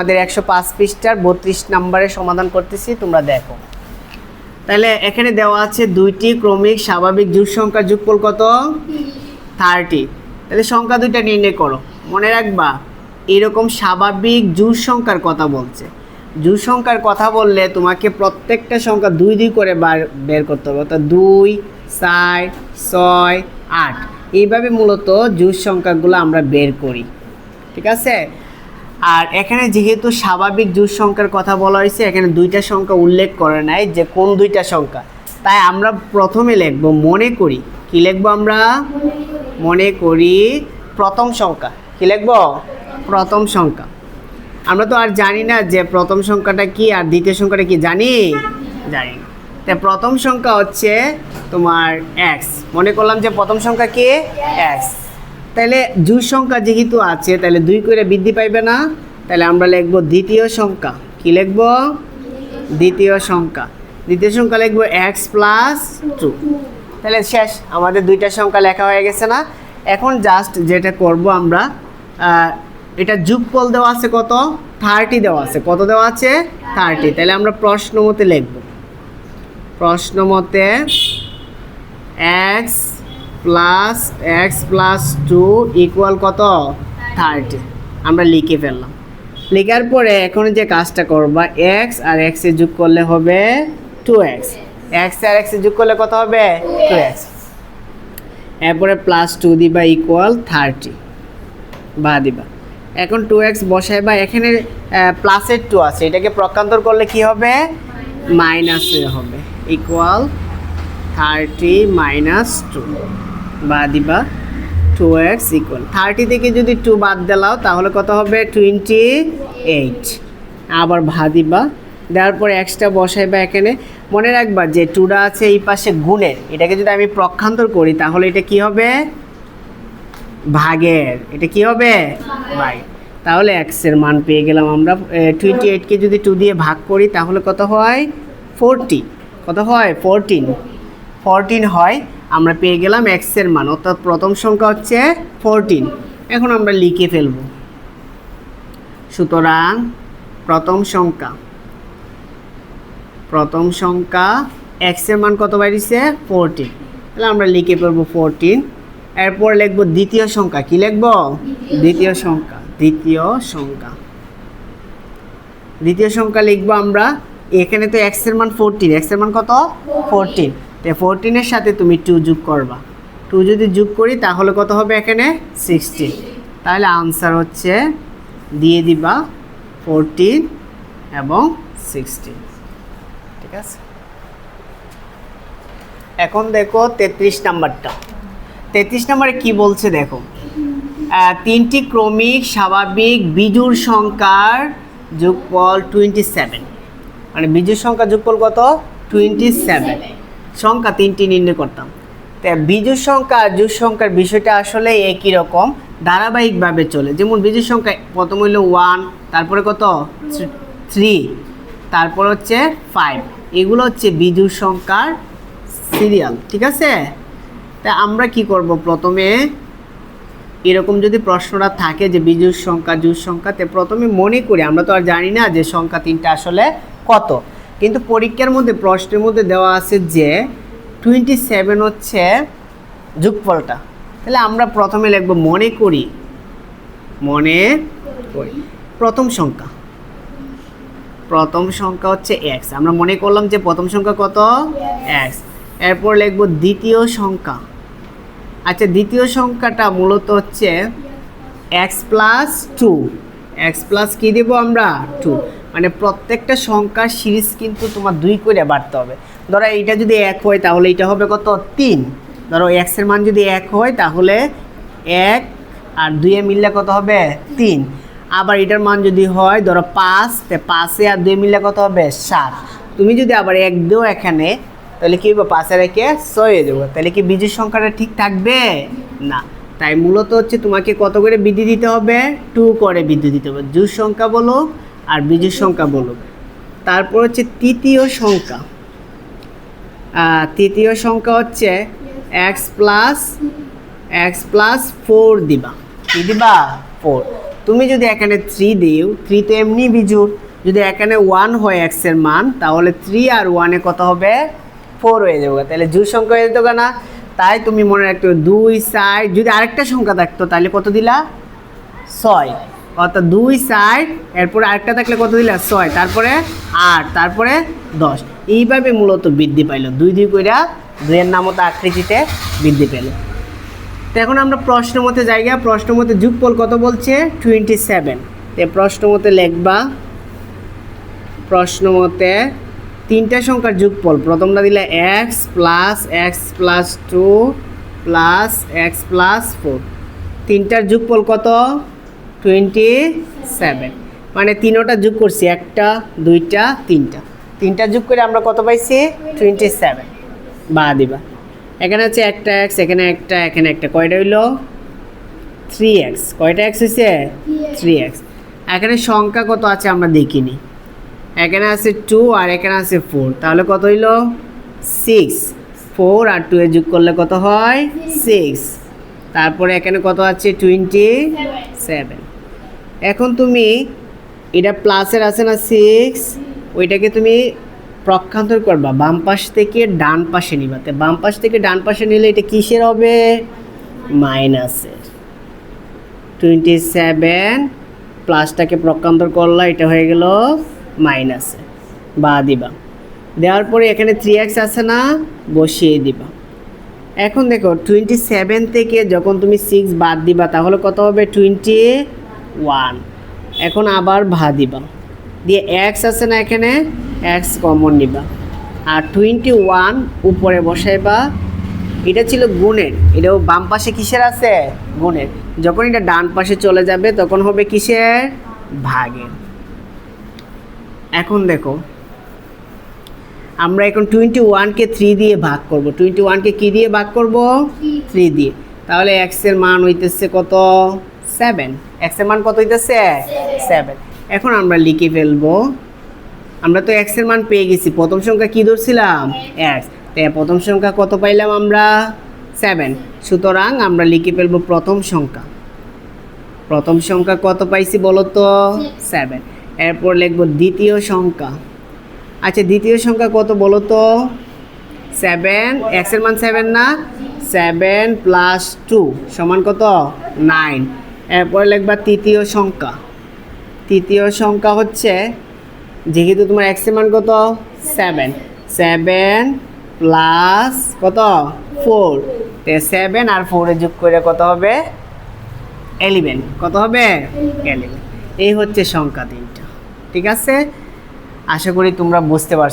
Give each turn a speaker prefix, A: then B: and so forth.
A: আমাদের একশো পাঁচ পৃষ্ঠার বত্রিশ নম্বরের সমাধান করতেছি, তোমরা দেখো। তাহলে এখানে দেওয়া আছে দুইটি ক্রমিক স্বাভাবিক জোড় সংখ্যার যোগফল কত? থার্টি। তাহলে সংখ্যা দুইটা নির্ণয় করো। মনে রাখবা, এরকম স্বাভাবিক জোড় সংখ্যার কথা বলছে। জোড় সংখ্যার কথা বললে তোমাকে প্রত্যেকটা সংখ্যা দুই দুই করে বার, বের করতে হবে। অর্থাৎ দুই, চার, ছয়, আট। এইভাবে মূলত জোড় সংখ্যাগুলো আমরা বের করি। ঠিক আছে? আর এখানে যেহেতু স্বাভাবিক জোড় সংখ্যার কথা বলা হয়েছে, এখানে দুইটা সংখ্যা উল্লেখ করে নাই যে কোন দুইটা সংখ্যা। তাই আমরা প্রথমে লিখব মনে করি। কি লিখব আমরা? মনে করি প্রথম সংখ্যা। কি লিখব? প্রথম সংখ্যা। আমরা তো আর জানি না যে প্রথম সংখ্যাটা কি আর দ্বিতীয় সংখ্যাটা কি, জানি? জানি তাই প্রথম সংখ্যা হচ্ছে তোমার এক্স মনে করলাম যে প্রথম সংখ্যা কি? এক্স তাহলে দুই সংখ্যা যেহেতু আছে, তাহলে দুই করে বৃদ্ধি পাইবে না। তাহলে আমরা লিখব দ্বিতীয় সংখ্যা। কি লিখব? দ্বিতীয় সংখ্যা। দ্বিতীয় সংখ্যা লিখব এক্স প্লাস টু তাহলে শেষ, আমাদের দুইটা সংখ্যা লেখা হয়ে গেছে না? এখন জাস্ট যেটা করব আমরা এটা যুগফল দেওয়া আছে কত? থার্টি দেওয়া আছে। কত দেওয়া আছে? থার্টি তাহলে আমরা প্রশ্ন মতে লিখব। প্রশ্ন মতে X plus X plus two equal কত? থার্টি আমরা লিখে ফেললাম। লেখার পরে এখন যে কাজটা করবা এক্স আর এক্স যোগ করলে হবে টু এক্স এক্স আর এক্স যোগ করলে কত হবে? টু এক্স এরপরে প্লাস টু দিবা ইকুয়াল থার্টি বা দিবা। এখন টু এক্স বসাই বা এখানে প্লাসের টু আছে। এটাকে প্রকান্তর করলে কি হবে? মাইনাসে হবে। ইকুয়াল থার্টি মাইনাস টু বা দিবা টু এক্স ইকুয়াল থার্টি থেকে যদি টু বাদ দিলাও তাহলে কত হবে? টোয়েন্টি এইট আবার ভা দিবা। দেওয়ার পরে এক্সটা বসাইবা এখানে। মনে রাখবা যে টুটা আছে এই পাশে গুণের। এটাকে যদি আমি প্রক্ষান্তর করি তাহলে এটা কি হবে? ভাগের। এটা কি হবে? ভাগ। তাহলে এক্সের মান পেয়ে গেলাম আমরা। টোয়েন্টি এইটকে যদি টু দিয়ে ভাগ করি তাহলে কত হয়? ফোরটি কত হয়? ফোরটিন ফোরটিন হয়, আমরা পেয়ে গেলাম এক্সের মান, অর্থাৎ প্রথম সংখ্যা হচ্ছে ফোরটিন এখন আমরা লিখে ফেলব। সুতরাং প্রথম সংখ্যা প্রথম সংখ্যা এক্সের মান কত বাড়িছে ফোরটিন তাহলে আমরা লিখে ফেলব ফোরটিন এরপর লিখব দ্বিতীয় সংখ্যা, কি লিখব? দ্বিতীয় সংখ্যা দ্বিতীয় সংখ্যা। দ্বিতীয় সংখ্যা লিখব আমরা, এখানে তো এক্সের মান ফোরটিন এক্সের মান কত? ফোরটিন তো ফোরটিনের সাথে তুমি টু যোগ করবা। টু যদি যোগ করি, তাহলে কত হবে এখানে? সিক্সটিন তাহলে আনসার হচ্ছে, দিয়ে দিবা ফোরটিন এবং সিক্সটিন ঠিক আছে? এখন দেখো তেত্রিশ নাম্বারটা। তেত্রিশ নাম্বারে কি বলছে দেখো? তিনটি ক্রমিক স্বাভাবিক বিজুর সংখ্যার যোগফল টোয়েন্টি সেভেন মানে বিজুর সংখ্যা যোগফল কত? টোয়েন্টি সেভেন সংখ্যা তিনটি নির্ণয় করতাম। তা বিজুর সংখ্যা আর জোর সংখ্যার বিষয়টা আসলে একই রকম, ধারাবাহিকভাবে চলে। যেমন বিজুর সংখ্যা প্রথম হইল ওয়ান তারপরে কত? থ্রি তারপর হচ্ছে ফাইভ এগুলো হচ্ছে বিজুর সংখ্যার সিরিয়াল ঠিক আছে? তা আমরা কি করব প্রথমে? এরকম যদি প্রশ্নটা থাকে যে বিজুর সংখ্যা জুর সংখ্যা, তে প্রথমে মনে করি। আমরা তো আর জানি না যে সংখ্যা তিনটা আসলে কত। কিন্তু পরীক্ষার মধ্যে, প্রশ্নের মধ্যে দেওয়া আছে যে টোয়েন্টি সেভেন হচ্ছে যুগফলটা। তাহলে আমরা প্রথমে লিখব মনে করি। মনে করি। প্রথম সংখ্যা। প্রথম সংখ্যা হচ্ছে এক্স আমরা মনে করলাম যে প্রথম সংখ্যা কত? এক্স এরপর লিখব দ্বিতীয় সংখ্যা। আচ্ছা দ্বিতীয় সংখ্যাটা মূলত হচ্ছে X plus two X plus কী দেবো আমরা? টু মানে প্রত্যেকটা সংখ্যার সিরিজ কিন্তু তোমার দুই করে বাড়তে হবে। ধরো এইটা যদি এক হয়, তাহলে এটা হবে কত? তিন। ধরো এক্সের মান যদি এক হয়, তাহলে এক আর দুইয়ে মিললে কত হবে? তিন। আবার এটার মান যদি হয়, ধরো পাঁচ পাঁচে আর দুই মিললে কত হবে? সাত। তুমি যদি আবার এক দেও এখানে, তাহলে কি হবে পাশে রেখে ছয় যাব। তাহলে কি বীজের সংখ্যাটা ঠিক থাকবে? না। তাই মূলত হচ্ছে তোমাকে কত করে বৃদ্ধি দিতে হবে? টু করে বৃদ্ধি দিতে হবে। জুর সংখ্যা বলো আর বীজের সংখ্যা বলো তারপর হচ্ছে তৃতীয় সংখ্যা। তৃতীয় সংখ্যা হচ্ছে X plus X plus four দিবা। কি দিবা? ফোর তুমি যদি এখানে থ্রি দিও থ্রি তো এমনি বিজুর যদি এখানে ওয়ান হয় এক্সের মান, তাহলে থ্রি আর ওয়ানে কত হবে? ফোর হয়ে যাবে। তাহলে জোর সংখ্যা হয়ে যেত না। তাই তুমি মনে রাখতে দুই সাইড যদি আরেকটা সংখ্যা থাকতো, তাহলে কত দিলা? ছয়। অর্থাৎ দুই সাইড এরপরে আরেকটা থাকলে কত দিলা? ছয়। তারপরে আট, তারপরে দশ। এইভাবে মূলত বৃদ্ধি পাইল। দুই দুই কইরা দুইয়ের নামতো আকৃতিতে বৃদ্ধি পেল। তো এখন আমরা প্রশ্ন মতে জায়গা প্রশ্ন মতে যুগফল কত বলছে? টোয়েন্টি সেভেন তো প্রশ্ন মতে লিখবা প্রশ্ন মতে তিনটা সংখ্যার যুগফল। প্রথমটা দিলে X plus X plus two plus X plus four তিনটার যুগফল কত? টোয়েন্টি সেভেন মানে তিনোটা যোগ করছি, একটা, দুইটা, তিনটা। তিনটা যোগ করে আমরা কত পাইছি? টোয়েন্টি সেভেন বা দিবা। এখানে আছে একটা এক্স এখানে একটা এখানে একটা। কয়টা হইল? থ্রি এক্স কয়টা এক্স হয়েছে থ্রি এক্স এখানে সংখ্যা কত আছে আমরা দেখিনি। এখানে আছে টু আর এখানে আছে ফোর তাহলে কত হইল? সিক্স ফোর আর টু এ যোগ করলে কত হয়? সিক্স তারপরে এখানে কত আছে? টোয়েন্টি সেভেন এখন তুমি এটা প্লাসের আছে না সিক্স ওইটাকে তুমি প্রক্ষান্তর করবা। বাম পাশ থেকে ডান পাশে নিবা। তো বাম পাশ থেকে ডান পাশে নিলে এটা কিসের হবে? মাইনাসের। টোয়েন্টি সেভেন প্লাসটাকে প্রক্ষান্তর করলা, এটা হয়ে গেল মাইনাসে বা দিবা। দেওয়ার পরে এখানে থ্রি এক্স আছে না, বসিয়ে দিবা। এখন দেখো টোয়েন্টি সেভেন থেকে যখন তুমি সিক্স বাদ দিবা, তাহলে কত হবে? Twenty one. এখন আবার ভা দিবা। দিয়ে এক্স আছে না এখানে এক্স কমন নিবা। আর টোয়েন্টি ওয়ান উপরে বসাইবা। এটা ছিল গুণের। এটাও বাম পাশে কিসের আছে? গুণের। যখন এটা ডান পাশে চলে যাবে তখন হবে কিসের? ভাগের। এখন দেখো আমরা এখন টোয়েন্টি ওয়ানকে থ্রি দিয়ে ভাগ করব। টোয়েন্টি ওয়ানকে কী দিয়ে ভাগ করব? থ্রি দিয়ে। তাহলে এক্সের মান হইতেছে কত? সেভেন এক্সের মান কত হইতেছে? সেভেন এখন আমরা লিখে ফেলব। আমরা তো এক্সের মান পেয়ে গেছি। প্রথম সংখ্যা কী ধরছিলাম? এক্স তাই প্রথম সংখ্যা কত পাইলাম আমরা? সেভেন সুতরাং আমরা লিখে ফেলব প্রথম সংখ্যা। প্রথম সংখ্যা কত পাইছি বলো তো? সেভেন এরপর লিখব দ্বিতীয় সংখ্যা। আচ্ছা দ্বিতীয় সংখ্যা কত বলো তো? সেভেন এক্সের মান সেভেন না? সেভেন প্লাস টু সমান কত? নাইন এরপর লিখবা তৃতীয় সংখ্যা। তৃতীয় সংখ্যা হচ্ছে, যেহেতু তোমার এক্সের মান কত? সেভেন সেভেন প্লাস কত? ফোর সেভেন আর ফোরে যোগ করে কত হবে? এলিভেন কত হবে? এলিভেন এই হচ্ছে সংখ্যা তিনটা। ঠিক আছে? আশা করি তোমরা বুঝতে পারছ।